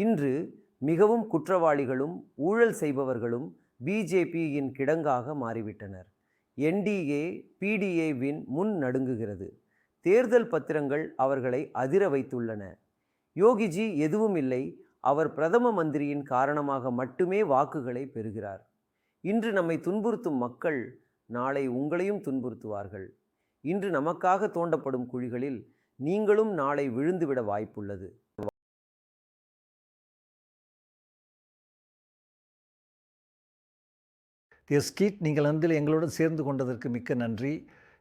இன்று மிகவும் குற்றவாளிகளும் ஊழல் செய்பவர்களும் பிஜேபியின் கிடங்காக மாறிவிட்டனர். என்டிஏ பிடிஏவின் முன் நடுங்குகிறது. தேர்தல் பத்திரங்கள் அவர்களை அதிர வைத்துள்ளன. யோகிஜி எதுவும் இல்லை. அவர் பிரதம மந்திரியின் காரணமாக மட்டுமே வாக்குகளை பெறுகிறார். இன்று நம்மை துன்புறுத்தும் மக்கள் நாளை உங்களையும் துன்புறுத்துவார்கள். இன்று நமக்காக தோண்டப்படும் குழிகளில் நீங்களும் நாளை விழுந்துவிட வாய்ப்புள்ளது. எஸ் கீட் நீங்கள் வந்து எங்களுடன் சேர்ந்து கொண்டதற்கு மிக்க நன்றி.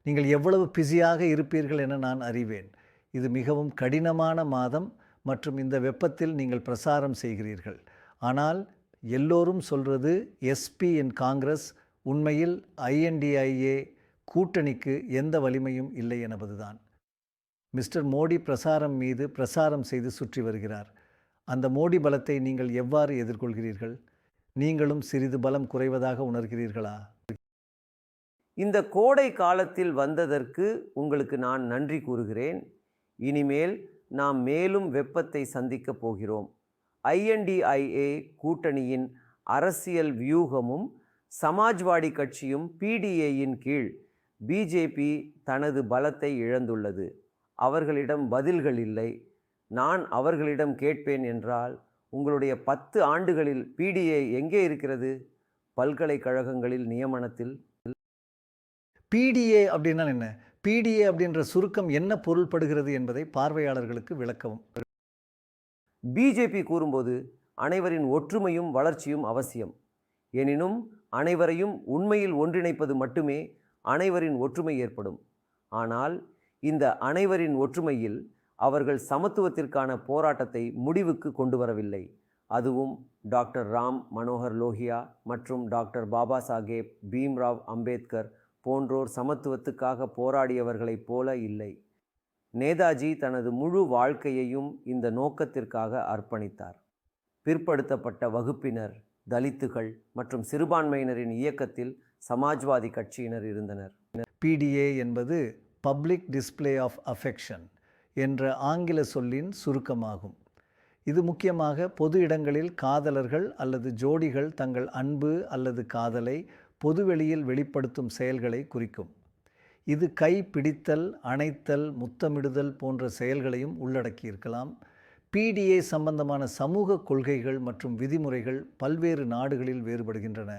நீங்கள் எவ்வளவு பிஸியாக இருப்பீர்கள் என நான் அறிவேன். இது மிகவும் கடினமான மாதம் மற்றும் இந்த வெப்பத்தில் நீங்கள் பிரசாரம் செய்கிறீர்கள். ஆனால் எல்லோரும் சொல்கிறது எஸ்பி இன் காங்கிரஸ் உண்மையில் ஐஎன்டிஐஏ கூட்டணிக்கு எந்த வலிமையும் இல்லை என்பதுதான் மிஸ்டர் மோடி பிரசாரம் மீது பிரசாரம் செய்து சுற்றி வருகிறார். அந்த மோடி பலத்தை நீங்கள் எவ்வாறு எதிர்கொள்கிறீர்கள்? நீங்களும் சிறிது பலம் குறைவதாக உணர்கிறீர்களா? இந்த கோடை காலத்தில் வந்ததற்கு உங்களுக்கு நான் நன்றி கூறுகிறேன். இனிமேல் நாம் மேலும் வெப்பத்தை சந்திக்கப் போகிறோம். ஐஎன்டிஐஏ கூட்டணியின் அரசியல் வியூகமும் சமாஜ்வாடி கட்சியும் பிடிஏயின் கீழ் பிஜேபி தனது பலத்தை இழந்துள்ளது. அவர்களிடம் பதில்கள் இல்லை. நான் அவர்களிடம் கேட்பேன் என்றால் உங்களுடைய பத்து ஆண்டுகளில் பிடிஏ எங்கே இருக்கிறது? பல்கலைக்கழகங்களில் நியமனத்தில். பிடிஏ அப்படின்னா என்ன? பிடிஏ அப்படின்ற சுருக்கம் என்ன பொருள்படுகிறது என்பதை பார்வையாளர்களுக்கு விளக்கவும். பிஜேபி கூறும்போது அனைவரின் ஒற்றுமையும் வளர்ச்சியும் அவசியம். எனினும் அனைவரையும் உண்மையில் ஒன்றிணைப்பது மட்டுமே அனைவரின் ஒற்றுமை ஏற்படும். ஆனால் இந்த அனைவரின் ஒற்றுமையில் அவர்கள் சமத்துவத்திற்கான போராட்டத்தை முடிவுக்கு கொண்டு வரவில்லை அதுவும் டாக்டர் ராம் மனோகர் லோஹியா மற்றும் டாக்டர் பாபா சாஹேப் பீம்ராவ் அம்பேத்கர் போன்றோர் சமத்துவத்துக்காக போராடியவர்களைப் போல இல்லை. நேதாஜி தனது முழு வாழ்க்கையையும் இந்த நோக்கத்திற்காக அர்ப்பணித்தார். பிற்படுத்தப்பட்ட வகுப்பினர் தலித்துகள் மற்றும் சிறுபான்மையினரின் இயக்கத்தில் சமாஜ்வாதி கட்சியினர் இருந்தனர். பிடிஏ என்பது பப்ளிக் டிஸ்ப்ளே ஆஃப் அஃபெக்ஷன் என்ற ஆங்கில சொல்லின் சுருக்கமாகும். இது முக்கியமாக பொது இடங்களில் காதலர்கள் அல்லது ஜோடிகள் தங்கள் அன்பு அல்லது காதலை பொதுவெளியில் வெளிப்படுத்தும் செயல்களை குறிக்கும். இது கை பிடித்தல் அணைத்தல் முத்தமிடுதல் போன்ற செயல்களையும் உள்ளடக்கியிருக்கலாம். பிடிஏ சம்பந்தமான சமூக கொள்கைகள் மற்றும் விதிமுறைகள் பல்வேறு நாடுகளில் வேறுபடுகின்றன.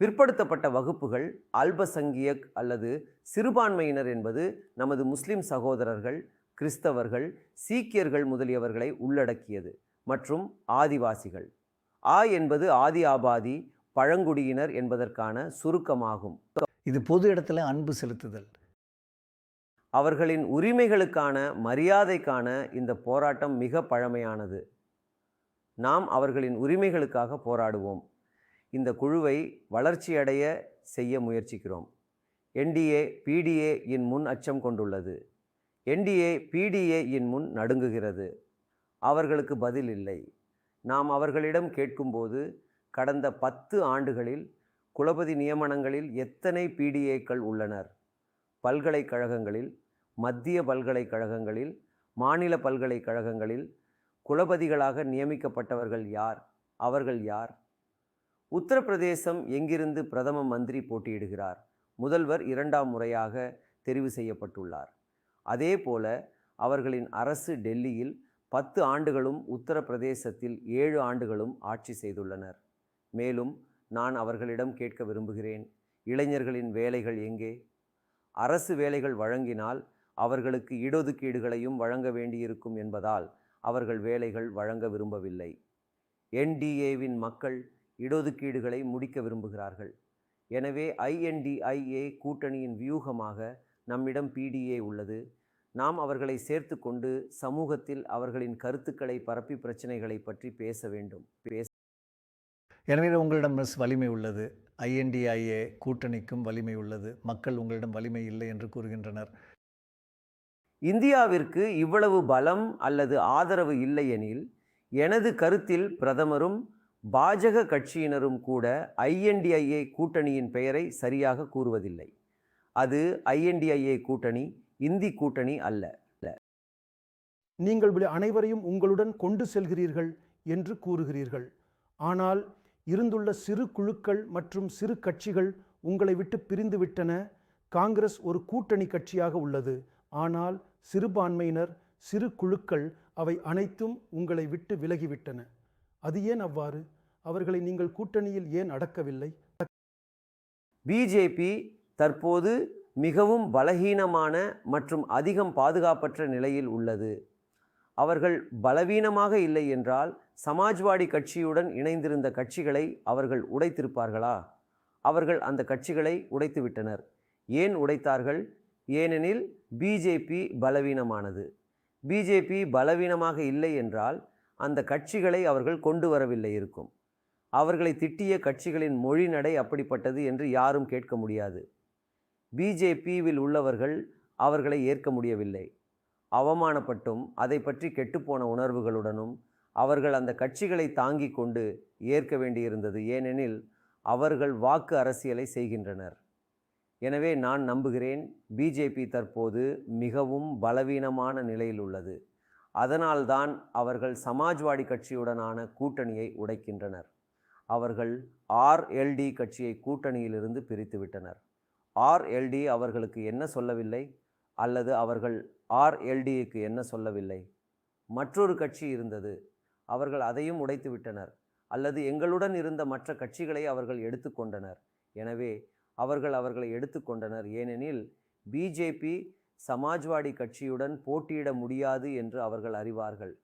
பிற்படுத்தப்பட்ட வகுப்புகள் அல்பசங்கியக் அல்லது சிறுபான்மையினர் என்பது நமது முஸ்லிம் சகோதரர்கள் கிறிஸ்தவர்கள் சீக்கியர்கள் முதலியவர்களை உள்ளடக்கியது மற்றும் ஆதிவாசிகள். ஆ என்பது ஆதி ஆபாதி பழங்குடியினர் என்பதற்கான சுருக்கமாகும். இது பொது இடத்துல அன்பு செலுத்துதல். அவர்களின் உரிமைகளுக்கான மரியாதைக்கான இந்த போராட்டம் மிக பழமையானது. நாம் அவர்களின் உரிமைகளுக்காக போராடுவோம். இந்த குழுவை வளர்ச்சியடைய செய்ய முயற்சிக்கிறோம். என்டிஏ பிடிஏ இன் முன் அச்சம் கொண்டுள்ளது. என்டிஏ பிடிஏ இன் முன் நடுங்குகிறது. அவர்களுக்கு பதில் இல்லை. நாம் அவர்களிடம் கேட்கும்போது கடந்த பத்து ஆண்டுகளில் குலபதி நியமனங்களில் எத்தனை பிடிஏக்கள் உள்ளனர்? பல்கலைக்கழகங்களில் மத்திய பல்கலைக்கழகங்களில் மாநில பல்கலைக்கழகங்களில் குலபதிகளாக நியமிக்கப்பட்டவர்கள் யார்? அவர்கள் யார்? உத்தரப்பிரதேசம் எங்கிருந்து பிரதம மந்திரி போட்டியிடுகிறார்? முதல்வர் இரண்டாம் முறையாக தெரிவு செய்யப்பட்டுள்ளார். அதே போல அவர்களின் அரசு டெல்லியில் பத்து ஆண்டுகளும் உத்தரப்பிரதேசத்தில் ஏழு ஆண்டுகளும் ஆட்சி செய்துள்ளனர். மேலும் நான் அவர்களிடம் கேட்க விரும்புகிறேன் இளைஞர்களின் வேலைகள் எங்கே? அரசு வேலைகள் வழங்கினால் அவர்களுக்கு இடஒதுக்கீடுகளையும் வழங்க வேண்டியிருக்கும் என்பதால் அவர்கள் வேலைகள் வழங்க விரும்பவில்லை. என்டிஏவின் மக்கள் இடஒதுக்கீடுகளை முடிக்க விரும்புகிறார்கள். எனவே ஐஎன்டிஐஏ கூட்டணியின் வியூகமாக நம்மிடம் பிடிஏ உள்ளது. நாம் அவர்களை சேர்த்து கொண்டு சமூகத்தில் அவர்களின் கருத்துக்களை பரப்பி பிரச்சனைகளை பற்றி பேச வேண்டும். பேச எனவே உங்களிடம் மிஸ் வலிமை உள்ளது. ஐஎன்டிஐஏ கூட்டணிக்கும் வலிமை உள்ளது. மக்கள் உங்களிடம் வலிமை இல்லை என்று கூறுகின்றனர். இந்தியாவிற்கு இவ்வளவு பலம் அல்லது ஆதரவு இல்லையெனில் எனது கருத்தில் பிரதமரும் பாஜக கட்சியினரும் கூட ஐஎன்டிஐஏ கூட்டணியின் பெயரை சரியாக கூறுவதில்லை. அது ஐஎன்டிஐஏ கூட்டணி இந்தி கூட்டணி அல்ல. நீங்கள் அனைவரையும் உங்களுடன் கொண்டு செல்கிறீர்கள் என்று கூறுகிறீர்கள். ஆனால் இருந்துள்ள சிறு குழுக்கள் மற்றும் சிறு கட்சிகள் உங்களை விட்டு பிரிந்து விட்டன. காங்கிரஸ் ஒரு கூட்டணி கட்சியாக உள்ளது. ஆனால் சிறுபான்மையினர் சிறு குழுக்கள் அவை அனைத்தும் உங்களை விட்டு விலகிவிட்டன. அது ஏன் அவ்வாறு? அவர்களை நீங்கள் கூட்டணியில் ஏன் அடக்கவில்லை? பிஜேபி தற்போது மிகவும் பலகீனமான மற்றும் அதிகம் பாதுகாப்பற்ற நிலையில் உள்ளது. அவர்கள் பலவீனமாக இல்லை என்றால் சமாஜ்வாடி கட்சியுடன் இணைந்திருந்த கட்சிகளை அவர்கள் உடைத்திருப்பார்களா? அவர்கள் அந்த கட்சிகளை உடைத்துவிட்டனர். ஏன் உடைத்தார்கள்? ஏனெனில் பிஜேபி பலவீனமானது. பிஜேபி பலவீனமாக இல்லை என்றால் அந்த கட்சிகளை அவர்கள் கொண்டு வரவில்லை இருக்கும். அவர்களை திட்டிய கட்சிகளின் மொழி நடை அப்படிப்பட்டது என்று யாரும் கேட்க முடியாது. பிஜேபியில் உள்ளவர்கள் அவர்களை ஏற்க முடியவில்லை. அவமானப்பட்டும் அதை பற்றி கெட்டுப்போன உணர்வுகளுடனும் அவர்கள் அந்த கட்சிகளை தாங்கி கொண்டு ஏற்க வேண்டியிருந்தது. ஏனெனில் அவர்கள் வாக்கு அரசியலை செய்கின்றனர். எனவே நான் நம்புகிறேன் பிஜேபி தற்போது மிகவும் பலவீனமான நிலையில் உள்ளது. அதனால்தான் அவர்கள் சமாஜ்வாடி கட்சியுடனான கூட்டணியை உடைக்கின்றனர். அவர்கள் ஆர்எல்டி கட்சியை கூட்டணியிலிருந்து பிரித்துவிட்டனர். ஆர்எல்டி அவர்களுக்கு என்ன சொல்லவில்லை அல்லது அவர்கள் ஆர்எல்டிக்கு என்ன சொல்லவில்லை? மற்றொரு கட்சி இருந்தது. அவர்கள் அதையும் உடைத்து விட்டனர். அல்லது எங்களுடன் இருந்த மற்ற கட்சிகளை அவர்கள் எடுத்துக்கொண்டனர் எனவே அவர்கள் அவர்களை எடுத்துக்கொண்டனர் ஏனெனில் பிஜேபி சமாஜ்வாடி கட்சியுடன் போட்டியிட முடியாது என்று அவர்கள் அறிவார்கள்.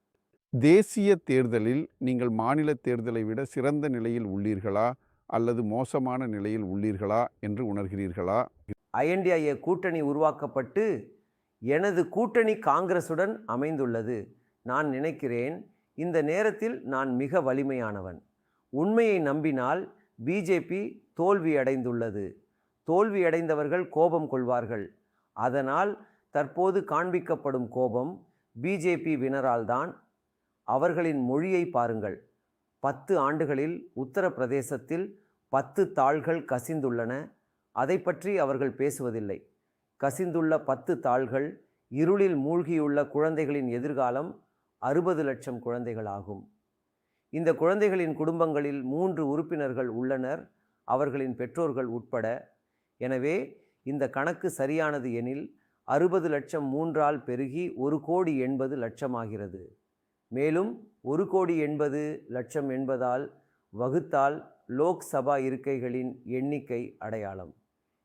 தேசிய தேர்தலில் நீங்கள் மாநில தேர்தலை விட சிறந்த நிலையில் உள்ளீர்களா? அல்லது மோசமான நிலையில் உள்ளீர்களா என்று உணர்கிறீர்களா? ஐஎன்டிஐஏ கூட்டணி உருவாக்கப்பட்டு எனது கூட்டணி காங்கிரசுடன் அமைந்துள்ளது. நான் நினைக்கிறேன் இந்த நேரத்தில் நான் மிக வலிமையானவன். உண்மையை நம்பினால் பிஜேபி தோல்வியடைந்துள்ளது. தோல்வியடைந்தவர்கள் கோபம் கொள்வார்கள். அதனால் தற்போது காண்பிக்கப்படும் கோபம் பிஜேபி வினரால்தான். அவர்களின் மொழியை பாருங்கள். பத்து ஆண்டுகளில் உத்தரப்பிரதேசத்தில் பத்து தாள்கள் கசிந்துள்ளன. அதை பற்றி அவர்கள் பேசுவதில்லை. கசிந்துள்ள பத்து தாள்கள் இருளில் மூழ்கியுள்ள குழந்தைகளின் எதிர்காலம் அறுபது லட்சம் குழந்தைகள் ஆகும் இந்த குழந்தைகளின் குடும்பங்களில் மூன்று உறுப்பினர்கள் உள்ளனர். அவர்களின் பெற்றோர்கள் உட்பட. எனவே இந்த கணக்கு சரியானது எனில் அறுபது லட்சம் மூன்றால் பெருகி ஒரு கோடி எண்பது லட்சமாகிறது. மேலும் ஒரு கோடி எண்பது லட்சம் என்பதால் வகுத்தால் லோக்சபா இருக்கைகளின் எண்ணிக்கை அடையாளம்.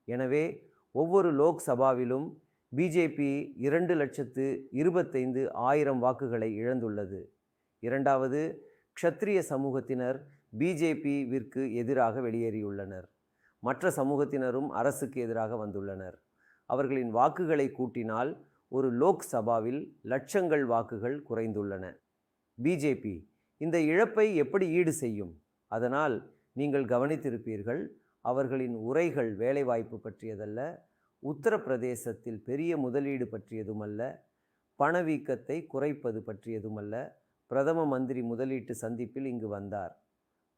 எனவே ஒவ்வொரு லோக்சபாவிலும் பிஜேபி இரண்டு லட்சத்து இருபத்தைந்து ஆயிரம் வாக்குகளை இழந்துள்ளது. இரண்டாவது க்ஷத்ரிய சமூகத்தினர் பிஜேபிவிற்கு எதிராக வெளியேறியுள்ளனர். மற்ற சமூகத்தினரும் அரசுக்கு எதிராக வந்துள்ளனர். அவர்களின் வாக்குகளை கூட்டினால் ஒரு லோக்சபாவில் லட்சங்கள் வாக்குகள் குறைந்துள்ளன. பிஜேபி இந்த இழப்பை எப்படி ஈடு செய்யும்? அதனால் நீங்கள் கவனித்திருப்பீர்கள் அவர்களின் உரைகள் வேலைவாய்ப்பு பற்றியதல்ல உத்தரப்பிரதேசத்தில் பெரிய முதலீடு பற்றியதுமல்ல பணவீக்கத்தை குறைப்பது பற்றியதுமல்ல பிரதம மந்திரி முதலீட்டு சந்திப்பில் இங்கு வந்தார்.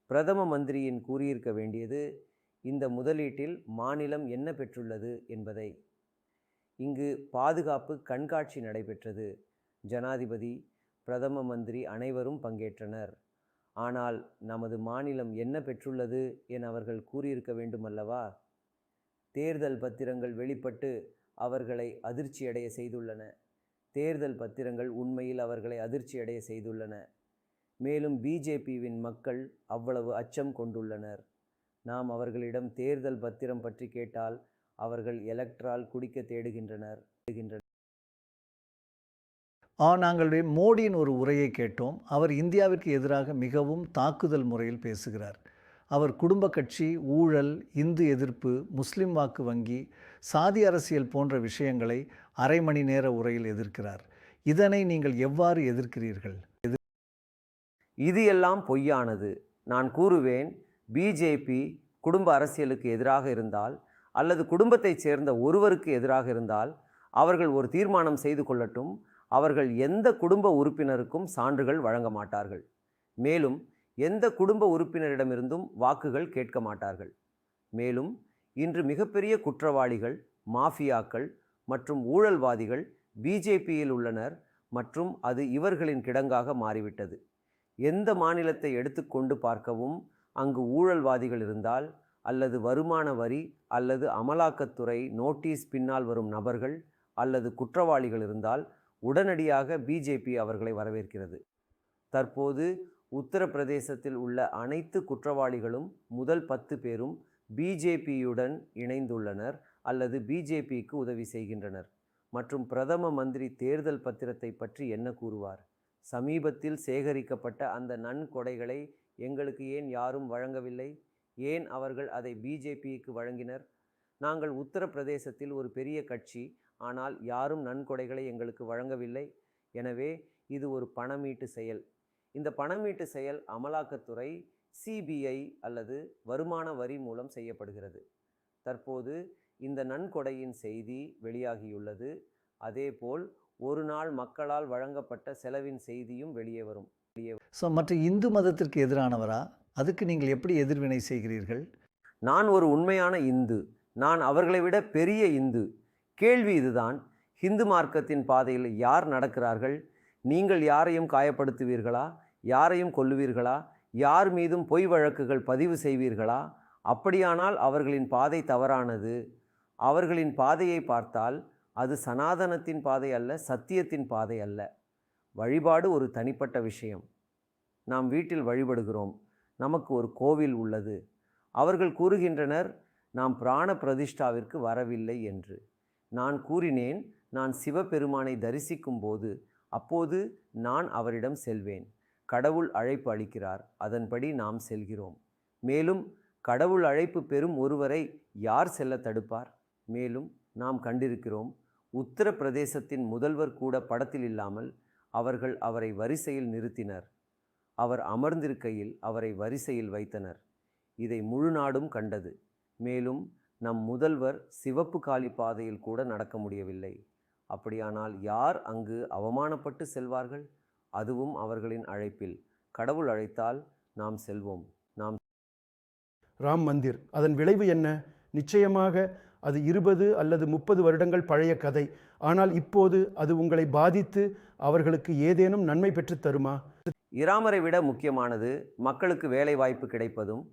பிரதம மந்திரியின் கூறியிருக்க வேண்டியது இந்த முதலீட்டில் மாநிலம் என்ன பெற்றுள்ளது என்பதை. இங்கு பாதுகாப்பு கண்காட்சி நடைபெற்றது. ஜனாதிபதி பிரதம மந்திரி அனைவரும் பங்கேற்றனர். ஆனால் நமது மாநிலம் என்ன பெற்றுள்ளது என அவர்கள் கூறியிருக்க வேண்டுமல்லவா? தேர்தல் பத்திரங்கள் வெளிப்பட்டு அவர்களை அதிர்ச்சியடைய செய்துள்ளன. தேர்தல் பத்திரங்கள் உண்மையில் அவர்களை அதிர்ச்சியடைய செய்துள்ளன. மேலும் பிஜேபிவின் மக்கள் அவ்வளவு அச்சம் கொண்டுள்ளனர். நாம் அவர்களிடம் தேர்தல் பத்திரம் பற்றி கேட்டால் அவர்கள் எலக்ட்ரால் குடிக்க தேடுகின்றனர். தேடுகின்றனர் நாங்கள் மோடியின் ஒரு உரையை கேட்டோம். அவர் இந்தியாவிற்கு எதிராக மிகவும் தாக்குதல் முறையில் பேசுகிறார். அவர் குடும்ப கட்சி ஊழல் இந்து எதிர்ப்பு முஸ்லிம் வாக்கு வங்கி சாதி அரசியல் போன்ற விஷயங்களை அரை மணி நேர உரையில் எதிர்க்கிறார். இதனை நீங்கள் எவ்வாறு எதிர்க்கிறீர்கள்? இது எல்லாம் பொய்யானது. நான் கூறுவேன் பிஜேபி குடும்ப அரசியலுக்கு எதிராக இருந்தால் அல்லது குடும்பத்தைச் சேர்ந்த ஒருவருக்கு எதிராக இருந்தால் அவர்கள் ஒரு தீர்மானம் செய்து கொள்ளட்டும். அவர்கள் எந்த குடும்ப உறுப்பினருக்கும் சான்றுகள் வழங்க மாட்டார்கள். மேலும் எந்த குடும்ப உறுப்பினரிடமிருந்தும் வாக்குகள் கேட்க மாட்டார்கள். மேலும் இன்று மிகப்பெரிய குற்றவாளிகள் மாஃபியாக்கள் மற்றும் ஊழல்வாதிகள் பிஜேபியில் உள்ளனர் மற்றும் அது இவர்களின் கிடங்காக மாறிவிட்டது. எந்த மாநிலத்தை எடுத்துக்கொண்டு பார்க்கவும் அங்கு ஊழல்வாதிகள் இருந்தால் அல்லது வருமான வரி அல்லது அமலாக்கத்துறை நோட்டீஸ் பின்னால் வரும் நபர்கள் அல்லது குற்றவாளிகள் இருந்தால் உடனடியாக பிஜேபி அவர்களை வரவேற்கிறது. தற்போது உத்தரப்பிரதேசத்தில் உள்ள அனைத்து குற்றவாளிகளும் முதல் பத்து பேரும் பிஜேபியுடன் இணைந்துள்ளனர் அல்லது பிஜேபிக்கு உதவி செய்கின்றனர். மற்றும் பிரதம மந்திரி தேர்தல் பத்திரத்தை பற்றி என்ன கூறுவார்? சமீபத்தில் சேகரிக்கப்பட்ட அந்த நன்கொடைகளை எங்களுக்கு ஏன் யாரும் வழங்கவில்லை? ஏன் அவர்கள் அதை பிஜேபிக்கு வழங்கினர்? நாங்கள் உத்தரப்பிரதேசத்தில் ஒரு பெரிய கட்சி ஆனால் யாரும் நன்கொடைகளை எங்களுக்கு வழங்கவில்லை. எனவே இது ஒரு பணமீட்டு செயல். இந்த பணமீட்டு செயல் அமலாக்கத்துறை சிபிஐ அல்லது வருமான வரி மூலம் செய்யப்படுகிறது. தற்போது இந்த நன்கொடையின் செய்தி வெளியாகியுள்ளது. அதேபோல் ஒரு நாள் மக்களால் வழங்கப்பட்ட செலவின் செய்தியும் வெளியே வரும். ஸோ மற்ற இந்து மதத்திற்கு எதிரானவரா? அதுக்கு நீங்கள் எப்படி எதிர்வினை செய்கிறீர்கள்? நான் ஒரு உண்மையான இந்து. நான் அவர்களை விட பெரிய இந்து. கேள்வி இதுதான். ஹிந்து மார்க்கத்தின் பாதையில் யார் நடக்கிறார்கள்? நீங்கள் யாரையும் காயப்படுத்துவீர்களா? யாரையும் கொல்லுவீர்களா? யார் மீதும் பொய் வழக்குகள் பதிவு செய்வீர்களா? அப்படியானால் அவர்களின் பாதை தவறானது. அவர்களின் பாதையை பார்த்தால் அது சனாதனத்தின் பாதை அல்ல சத்தியத்தின் பாதை அல்ல. வழிபாடு ஒரு தனிப்பட்ட விஷயம். நாம் வீட்டில் வழிபடுகிறோம். நமக்கு ஒரு கோவில் உள்ளது. அவர்கள் கூறுகின்றனர் நாம் பிராண பிரதிஷ்டாவிற்கு வரவில்லை என்று. நான் கூறினேன் நான் சிவபெருமானை தரிசிக்கும் போது அப்போது நான் அவரிடம் செல்வேன். கடவுள் அழைப்பு அளிக்கிறார் அதன்படி நாம் செல்கிறோம். மேலும் கடவுள் அழைப்பு பெறும் ஒருவரை யார் செல்ல தடுப்பார்? மேலும் நாம் கண்டிருக்கிறோம் உத்தரப்பிரதேசத்தின் முதல்வர் கூட படத்தில் இல்லாமல் அவர்கள் அவரை வரிசையில் நிறுத்தினர். அவர் அமர்ந்திருக்கையில் அவரை வரிசையில் வைத்தனர். இதை முழு நாடும் கண்டது. மேலும் நம் முதல்வர் சிவப்பு காலி பாதையில் கூட நடக்க முடியவில்லை. அப்படியானால் யார் அங்கு அவமானப்பட்டு செல்வார்கள்? அதுவும் அவர்களின் அழைப்பில். கடவுள் அழைத்தால் நாம் செல்வோம். நாம் ராம் மந்திர் அதன் விளைவு என்ன? நிச்சயமாக அது இருபது அல்லது முப்பது வருடங்கள் பழைய கதை. ஆனால் இப்போது அது உங்களை பாதித்து அவர்களுக்கு ஏதேனும் நன்மை பெற்றுத் தருமா? இராமரை விட முக்கியமானது மக்களுக்கு வேலை வாய்ப்பு கிடைப்பதும்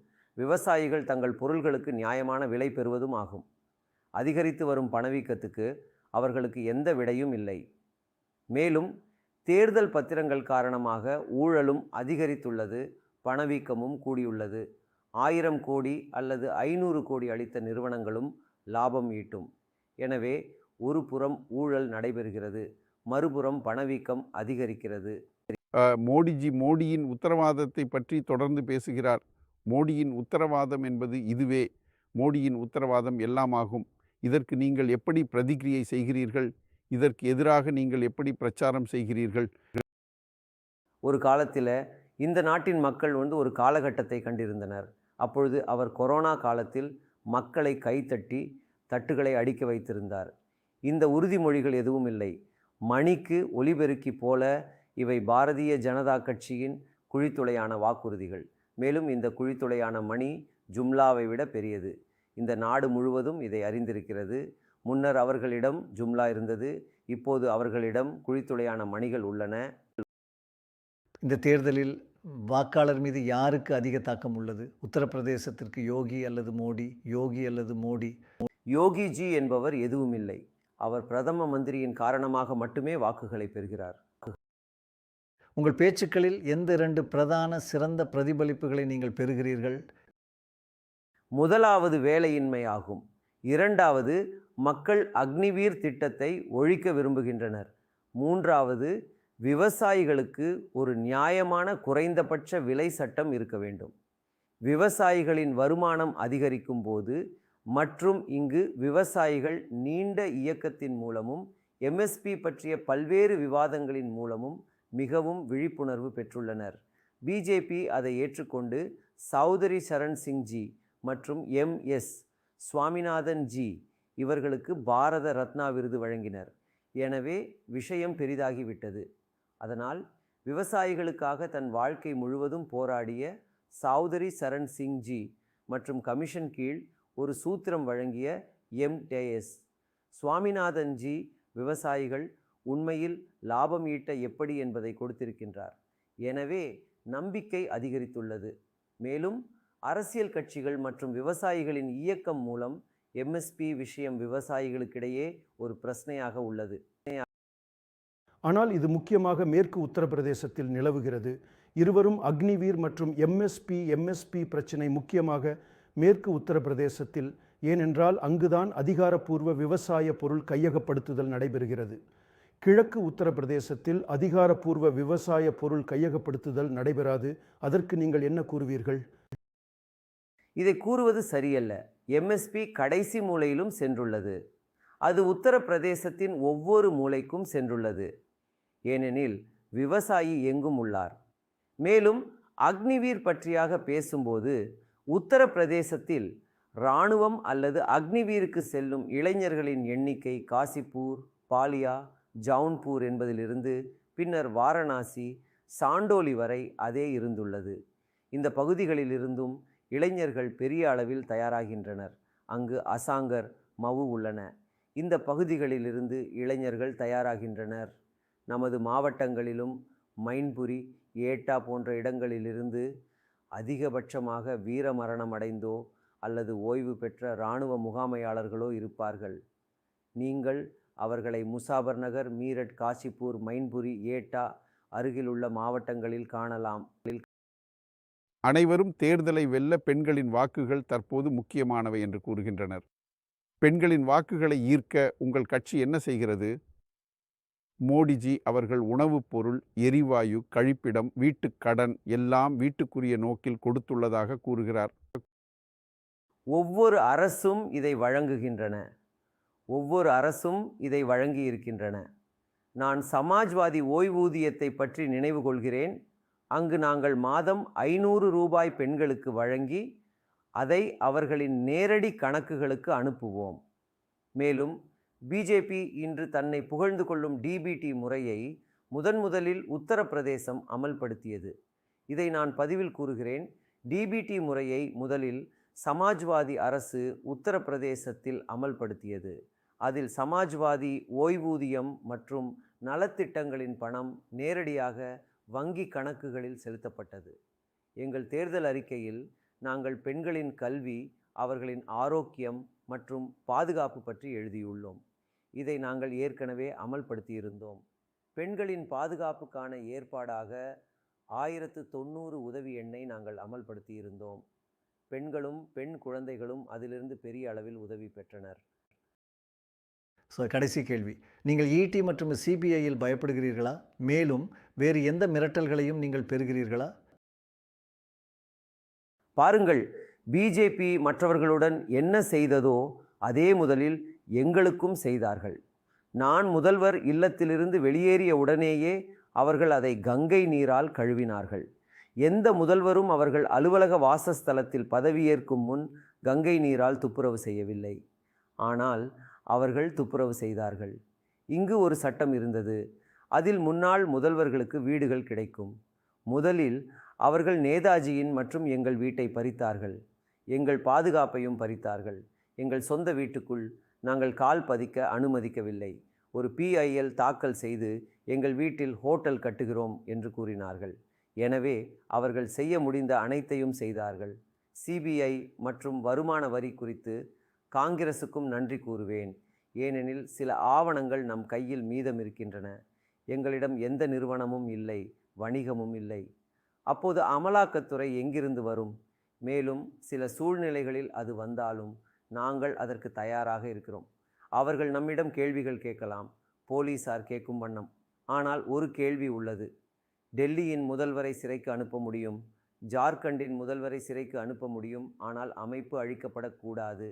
விவசாயிகள் தங்கள் பொருள்களுக்கு நியாயமான விலை பெறுவதும் ஆகும். அதிகரித்து வரும் பணவீக்கத்துக்கு அவர்களுக்கு எந்த விடையும் இல்லை. மேலும் தேர்தல் பத்திரங்கள் காரணமாக ஊழலும் அதிகரித்துள்ளது பணவீக்கமும் கூடியுள்ளது. ஆயிரம் கோடி அல்லது ஐநூறு கோடி அளித்த நிறுவனங்களும் லாபம் ஈட்டும். எனவே ஒரு புறம் ஊழல் நடைபெறுகிறது மறுபுறம் பணவீக்கம் அதிகரிக்கிறது. மோடிஜி மோடியின் உத்தரவாதத்தை பற்றி தொடர்ந்து பேசுகிறார். மோடியின் உத்தரவாதம் என்பது இதுவே. மோடியின் உத்தரவாதம் எல்லாமாகும். இதற்கு நீங்கள் எப்படி பிரதிக்கிரியை செய்கிறீர்கள்? இதற்கு எதிராக நீங்கள் எப்படி பிரச்சாரம் செய்கிறீர்கள்? ஒரு காலத்தில் இந்த நாட்டின் மக்கள் வந்து ஒரு காலகட்டத்தை கண்டிருந்தனர். அப்பொழுது அவர் கொரோனா காலத்தில் மக்களை கைத்தட்டி தட்டுகளை அடிக்க வைத்திருந்தார். இந்த உறுதிமொழிகள் எதுவும் இல்லை. மணிக்கு ஒலிபெருக்கி போல இவை பாரதிய ஜனதா கட்சியின் குழித்துளையான வாக்குறுதிகள். மேலும் இந்த குழித்துளையான மணி ஜும்லாவை விட பெரியது. இந்த நாடு முழுவதும் இதை அறிந்திருக்கிறது. முன்னர் அவர்களிடம் ஜும்லா இருந்தது. இப்போது அவர்களிடம் குழித்துளையான மணிகள் உள்ளன. இந்த தேர்தலில் வாக்காளர் மீது யாருக்கு அதிக தாக்கம் உள்ளது? உத்தரப்பிரதேசத்திற்கு யோகி அல்லது மோடி யோகி அல்லது மோடி? யோகிஜி என்பவர் எதுவும் இல்லை அவர் பிரதம மந்திரியின் காரணமாக மட்டுமே வாக்குகளை பெறுகிறார். உங்கள் பேச்சுக்களில் எந்த இரண்டு பிரதான சிறந்த பிரதிபலிப்புகளை நீங்கள் பெறுகிறீர்கள்? முதலாவது வேலையின்மை ஆகும் இரண்டாவது மக்கள் அக்னிவீர் திட்டத்தை ஒழிக்க விரும்புகின்றனர். மூன்றாவது விவசாயிகளுக்கு ஒரு நியாயமான குறைந்தபட்ச விலை சட்டம் இருக்க வேண்டும். விவசாயிகளின் வருமானம் அதிகரிக்கும் போது மற்றும் இங்கு விவசாயிகள் நீண்ட இயக்கத்தின் மூலமும் எம்எஸ்பி பற்றிய பல்வேறு விவாதங்களின் மூலமும் மிகவும் விழிப்புணர்வு பெற்றுள்ளனர். பிஜேபி அதை ஏற்றுக்கொண்டு சௌதரி சரண் சிங்ஜி மற்றும் எம்எஸ் சுவாமிநாதன் ஜி இவர்களுக்கு பாரத ரத்னா விருது வழங்கினர். எனவே விஷயம் பெரிதாகிவிட்டது. அதனால் விவசாயிகளுக்காக தன் வாழ்க்கை முழுவதும் போராடிய சௌதரி சரண் சிங்ஜி மற்றும் கமிஷன் கீழ் ஒரு சூத்திரம் வழங்கிய எம் டேஎஸ் சுவாமிநாதன் ஜி விவசாயிகள் உண்மையில் லாபம் ஈட்ட எப்படி என்பதை கொடுத்திருக்கின்றார். எனவே நம்பிக்கை அதிகரித்துள்ளது. மேலும் அரசியல் கட்சிகள் மற்றும் விவசாயிகளின் இயக்கம் மூலம் எம்எஸ்பி விஷயம் விவசாயிகளுக்கிடையே ஒரு பிரச்சனையாக உள்ளது. ஆனால் இது முக்கியமாக மேற்கு உத்தரப்பிரதேசத்தில் நிலவுகிறது. இருவரும் அக்னிவீர் மற்றும் எம்எஸ்பி எம்எஸ்பி பிரச்சினை முக்கியமாக மேற்கு உத்தரப்பிரதேசத்தில் ஏனென்றால் அங்குதான் அதிகாரப்பூர்வ விவசாய பொருள் கையகப்படுத்துதல் நடைபெறுகிறது. கிழக்கு உத்தரப்பிரதேசத்தில் அதிகாரப்பூர்வ விவசாய பொருள் கையகப்படுத்துதல் நடைபெறாது. அதற்கு நீங்கள் என்ன கூறுவீர்கள்? இதை கூறுவது சரியல்ல. எம்எஸ்பி கடைசி மூலையிலும் சென்றுள்ளது. அது உத்தரப்பிரதேசத்தின் ஒவ்வொரு மூலைக்கும் சென்றுள்ளது. ஏனெனில் விவசாயி எங்கும் உள்ளார். மேலும் அக்னிவீர் பற்றியாக பேசும்போது உத்தரப்பிரதேசத்தில் இராணுவம் அல்லது அக்னிவீருக்கு செல்லும் இளைஞர்களின் எண்ணிக்கை காசிப்பூர் பாலியா ஜவுன்பூர் என்பதிலிருந்து பின்னர் வாரணாசி சாண்டோலி வரை அதே இருந்துள்ளது. இந்த பகுதிகளிலிருந்தும் இளைஞர்கள் பெரிய அளவில் தயாராகின்றனர். அங்கு அசாங்கர் மவு உள்ளன. இந்த பகுதிகளிலிருந்து இளைஞர்கள் தயாராகின்றனர். நமது மாவட்டங்களிலும் மைன்புரி ஏட்டா போன்ற இடங்களிலிருந்து அதிகபட்சமாக வீரமரணம் அடைந்தோ அல்லது ஓய்வு பெற்ற இராணுவ முகாமையாளர்களோ இருப்பார்கள். நீங்கள் அவர்களை முசாபர் நகர் மீரட் காசிப்பூர் மைன்புரி ஏட்டா அருகிலுள்ள மாவட்டங்களில் காணலாம். அனைவரும் தேர்தலை வெல்ல பெண்களின் வாக்குகள் தற்போது முக்கியமானவை என்று கூறுகின்றனர். பெண்களின் வாக்குகளை ஈர்க்க உங்கள் கட்சி என்ன செய்கிறது? மோடிஜி அவர்கள் உணவுப் பொருள் எரிவாயு கழிப்பிடம் வீட்டுக் கடன் எல்லாம் வீட்டுக்குரிய நோக்கில் கொடுத்துள்ளதாக கூறுகிறார். ஒவ்வொரு அரசும் இதை வழங்குகின்றன. ஒவ்வொரு அரசும் இதை வழங்கி இருக்கின்றன நான் சமாஜ்வாதி ஓய்வூதியத்தை பற்றி நினைவு கொள்கிறேன். அங்கு நாங்கள் மாதம் ஐநூறு ரூபாய் பெண்களுக்கு வழங்கி அதை அவர்களின் நேரடி கணக்குகளுக்கு அனுப்புவோம். மேலும் பிஜேபி இன்று தன்னை புகழ்ந்து கொள்ளும் டிபிடி முறையை முதன் முதலில் உத்தரப்பிரதேசம் அமல்படுத்தியது. இதை நான் பதிவில் கூறுகிறேன். டிபிடி முறையை முதலில் சமாஜ்வாதி அரசு உத்தரப்பிரதேசத்தில் அமல்படுத்தியது. அதில் சமாஜ்வாதி ஓய்வூதியம் மற்றும் நலத்திட்டங்களின் பணம் நேரடியாக வங்கி கணக்குகளில் செலுத்தப்பட்டது. எங்கள் தேர்தல் அறிக்கையில் நாங்கள் பெண்களின் கல்வி அவர்களின் ஆரோக்கியம் மற்றும் பாதுகாப்பு பற்றி எழுதியுள்ளோம். இதை நாங்கள் ஏற்கனவே அமல்படுத்தியிருந்தோம். பெண்களின் பாதுகாப்புக்கான ஏற்பாடாக ஆயிரத்து தொண்ணூறு உதவி எண்ணை நாங்கள் அமல்படுத்தியிருந்தோம். பெண்களும் பெண் குழந்தைகளும் அதிலிருந்து பெரிய அளவில் உதவி பெற்றனர். ஸோ கடைசி கேள்வி. நீங்கள் இடி மற்றும் சிபிஐயில் பயப்படுகிறீர்களா? மேலும் வேறு எந்த மிரட்டல்களையும் நீங்கள் பெறுகிறீர்களா? பாருங்கள் பிஜேபி மற்றவர்களுடன் என்ன செய்ததோ அதே முதலில் எங்களுக்கும் செய்தார்கள். நான் முதல்வர் இல்லத்திலிருந்து வெளியேறிய உடனேயே அவர்கள் அதை கங்கை நீரால் கழுவினார்கள். எந்த முதல்வரும் அவர்கள் அலுவலக வாசஸ்தலத்தில் பதவியேற்கும் முன் கங்கை நீரால் துப்புரவு செய்யவில்லை. ஆனால் அவர்கள் துப்புரவு செய்தார்கள். இங்கு ஒரு சட்டம் இருந்தது. அதில் முன்னாள் முதல்வர்களுக்கு வீடுகள் கிடைக்கும். முதலில் அவர்கள் நேதாஜியின் மற்றும் எங்கள் வீட்டை பறித்தார்கள். எங்கள் பாதுகாப்பையும் பறித்தார்கள். எங்கள் சொந்த வீட்டுக்குள் நாங்கள் கால் பதிக்க அனுமதிக்கவில்லை. ஒரு பிஐஎல் தாக்கல் செய்து எங்கள் வீட்டில் ஹோட்டல் கட்டுகிறோம் என்று கூறினார்கள். எனவே அவர்கள் செய்ய முடிந்த அனைத்தையும் செய்தார்கள். சிபிஐ மற்றும் வருமான வரி குறித்து காங்கிரசுக்கும் நன்றி கூறுவேன். ஏனெனில் சில ஆவணங்கள் நம் கையில் மீதம் இருக்கின்றன எங்களிடம் எந்த நிறுவனமும் இல்லை வணிகமும் இல்லை. அப்போது அமலாக்கத்துறை எங்கிருந்து வரும்? மேலும் சில சூழ்நிலைகளில் அது வந்தாலும் நாங்கள் அதற்கு தயாராக இருக்கிறோம். அவர்கள் நம்மிடம் கேள்விகள் கேட்கலாம். போலீசார் கேட்கும் வண்ணம். ஆனால் ஒரு கேள்வி உள்ளது. டெல்லியின் முதல்வரை சிறைக்கு அனுப்ப முடியும்? ஜார்க்கண்டின் முதல்வரை சிறைக்கு அனுப்ப முடியும்? ஆனால் அமைப்பு அழிக்கப்படக்கூடாது.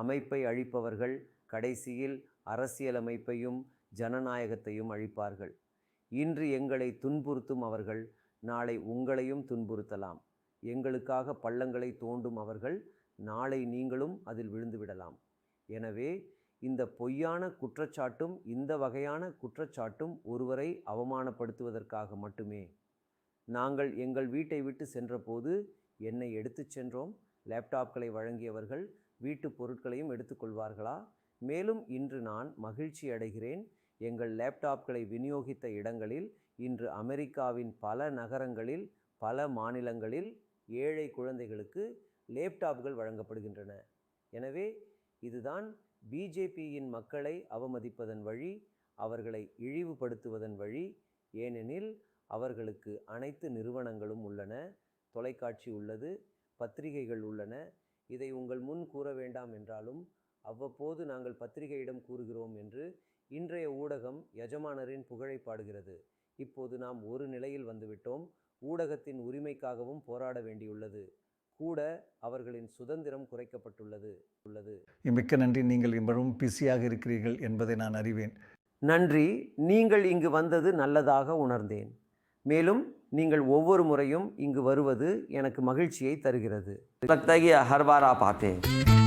அமைப்பை அழிப்பவர்கள் கடைசியில் அரசியலமைப்பையும் ஜனநாயகத்தையும் அழிப்பார்கள். இன்று எங்களை துன்புறுத்தும் அவர்கள் நாளை உங்களையும் துன்புறுத்தலாம். எங்களுக்காக பள்ளங்களை தோண்டும் அவர்கள் நாளை நீங்களும் அதில் விழுந்துவிடலாம். எனவே இந்த பொய்யான குற்றச்சாட்டும் இந்த வகையான குற்றச்சாட்டும் ஒருவரை அவமானப்படுத்துவதற்காக மட்டுமே. நாங்கள் எங்கள் வீட்டை விட்டு சென்றபோது என்னை எடுத்துச் சென்றோம். லேப்டாப்களை வழங்கியவர்கள் வீட்டு பொருட்களையும் எடுத்துக்கொள்வார்களா? மேலும் இன்று நான் மகிழ்ச்சி அடைகிறேன். எங்கள் லேப்டாப்களை விநியோகித்த இடங்களில் இன்று அமெரிக்காவின் பல நகரங்களில் பல மாநிலங்களில் ஏழை குழந்தைகளுக்கு லேப்டாப்கள் வழங்கப்படுகின்றன. எனவே இதுதான் பிஜேபியின் மக்களை அவமதிப்பதன் வழி அவர்களை இழிவுபடுத்துவதன் வழி. ஏனெனில் அவர்களுக்கு அனைத்து நிறுவனங்களும் உள்ளன தொலைக்காட்சி உள்ளது பத்திரிகைகள் உள்ளன இதை உங்கள் முன் கூற வேண்டாம் என்றாலும் அவ்வப்போது நாங்கள் பத்திரிகையிடம் கூறுகிறோம் என்று இன்றைய ஊடகம் எஜமானரின் புகழை பாடுகிறது. இப்போது நாம் ஒரு நிலையில் வந்துவிட்டோம். ஊடகத்தின் உரிமைக்காகவும் போராட வேண்டியுள்ளது. கூட அவர்களின் சுதந்திரம் குறைக்கப்பட்டுள்ளது. உள்ளது. மிக்க நன்றி. நீங்கள் மிகவும் பிஸியாக இருக்கிறீர்கள் என்பதை நான் அறிவேன். நன்றி. நீங்கள் இங்கு வந்தது நல்லதாக உணர்ந்தேன். மேலும் நீங்கள் ஒவ்வொரு முறையும் இங்கு வருவது எனக்கு மகிழ்ச்சியை தருகிறது लगता है कि हर बार आप आते हैं